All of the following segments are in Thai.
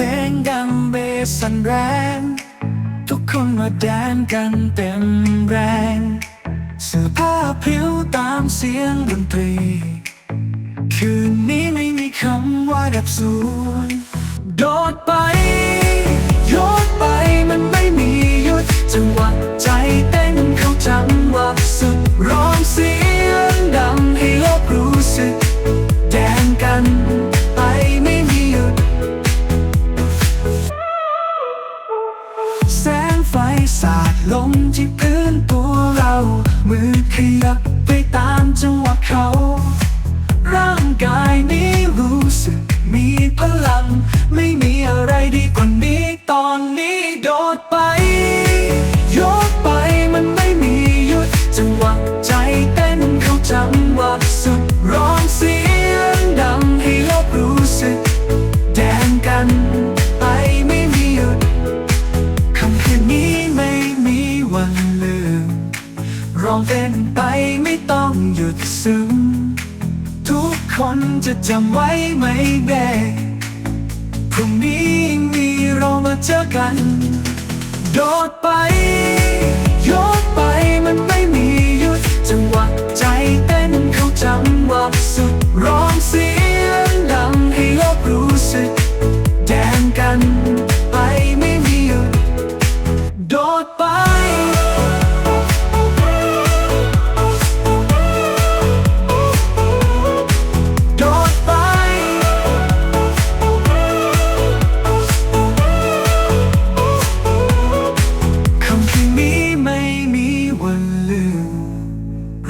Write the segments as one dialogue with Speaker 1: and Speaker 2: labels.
Speaker 1: ลงดังเบสสันแรง ทุกคนมาแดนกันเต็มแรงเสื้อผ้าผิวตามเสียงดนตรี คืนนี้ไม่มีคำว่าดับสูญโดดไป ลงที่พื้นตัวเรา มือขยับไปตามจังหวะเขา ร่างกายนี้รู้สึกมีพลัง ไม่มีอะไรดีกว่านี้ตอนนี้โดดไป ร้องเต้นไปไม่ต้องหยุดซึ้งทุกคนจะจำไว้ไหมแม่พรุ่งนี้มีเรามาเจอกัน โดดไป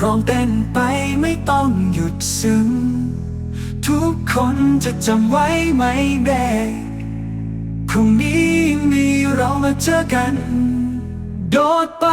Speaker 1: ร้องเต้นไปไม่ต้องหยุดซึ้ง ทุกคนจะจำไว้ไหมแม่พรุ่งนี้มีเรามาเจอกัน โดดไป